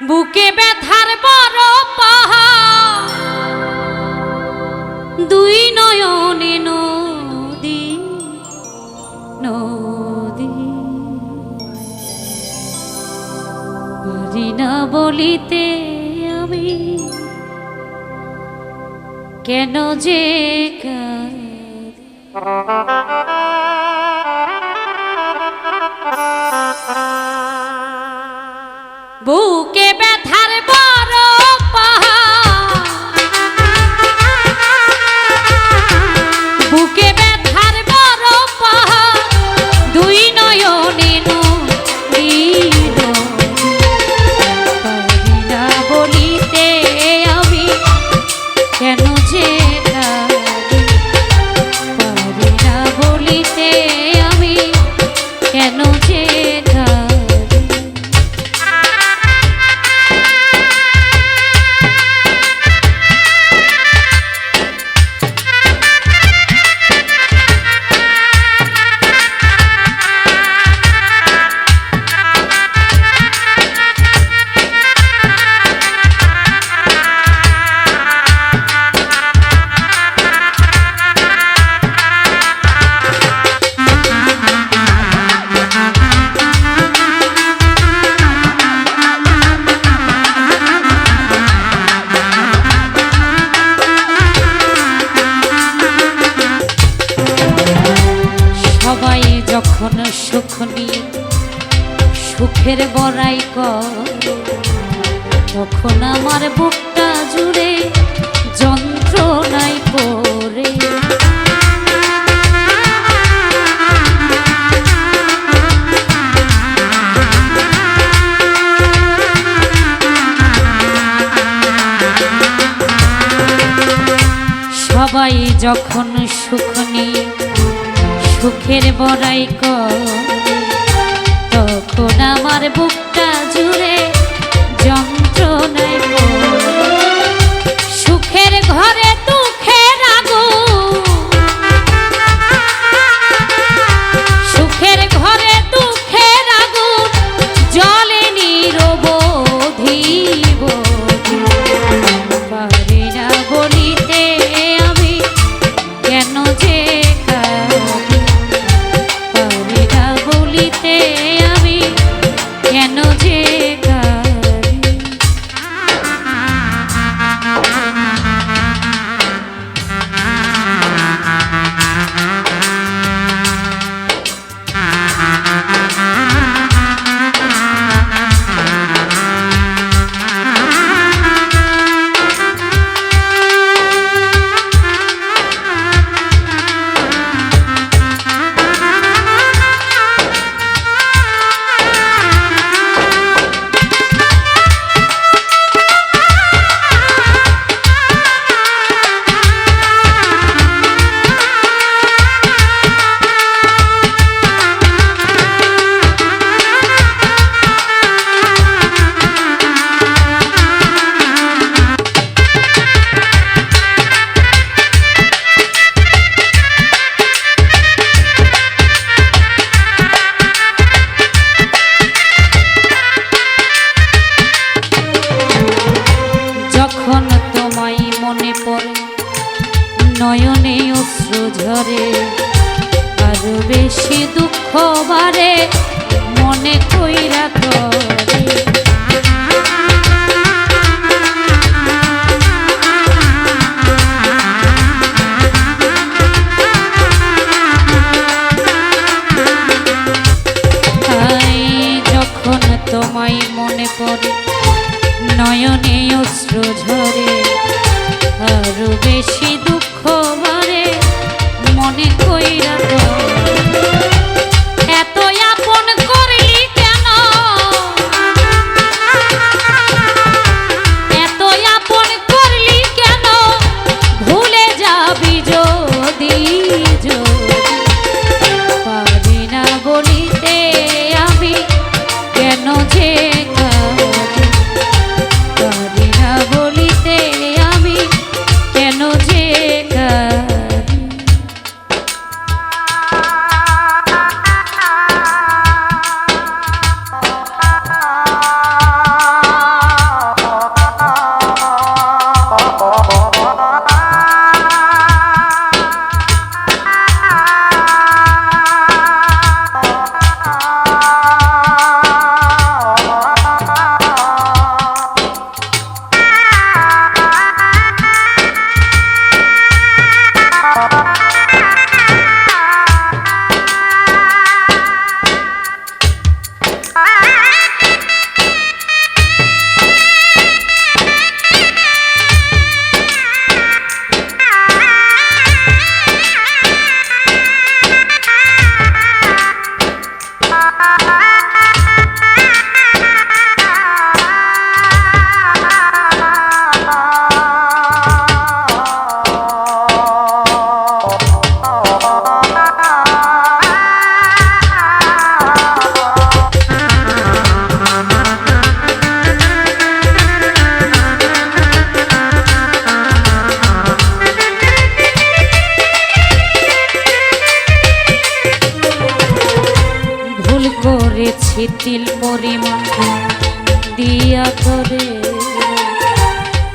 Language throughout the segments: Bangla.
বুকে ব্যথার বড় পাহাড় দুই নয়নে নদী নদী পারি না বলিতে আমি কেন যে? বুকে সুখের বড়াই কর। তখন আমার বুকটা জুড়ে যন্ত্রণায় পড়ে। সবাই যখন সুখ নিয়ে সুখের বড়াই করে আমার বুকটা জুড়ে যন্ত্রণায় পড়ে। ঝরে আরও বেশি দুঃখ বাড়ে মনে কইরা তাই যখন তোমায় মনে পড়ে, নয়নে অশ্রু ঝরে, আরও বেশি মনে করেছি তিল পরিমাণ। দিয়া তোরে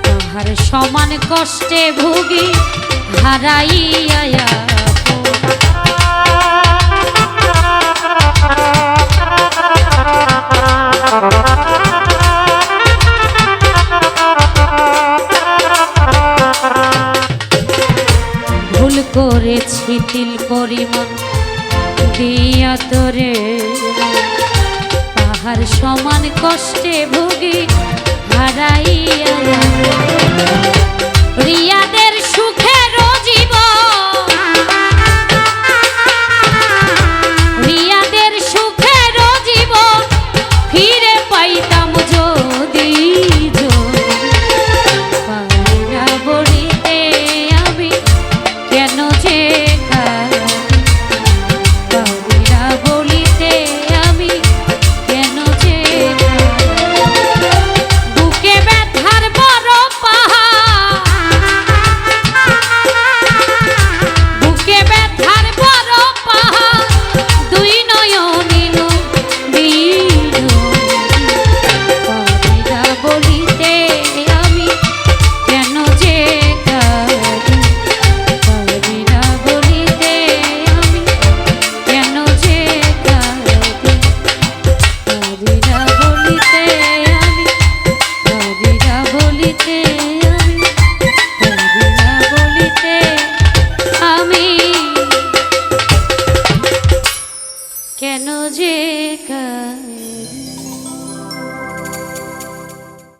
তাহার সমান কষ্টে ভুগি, হারাইয়া ভুল করেছি তিল পরিমাণ, দিয়া তোরে তাহার সমান কষ্টে ভুগি হারাইয়া রিয়া দে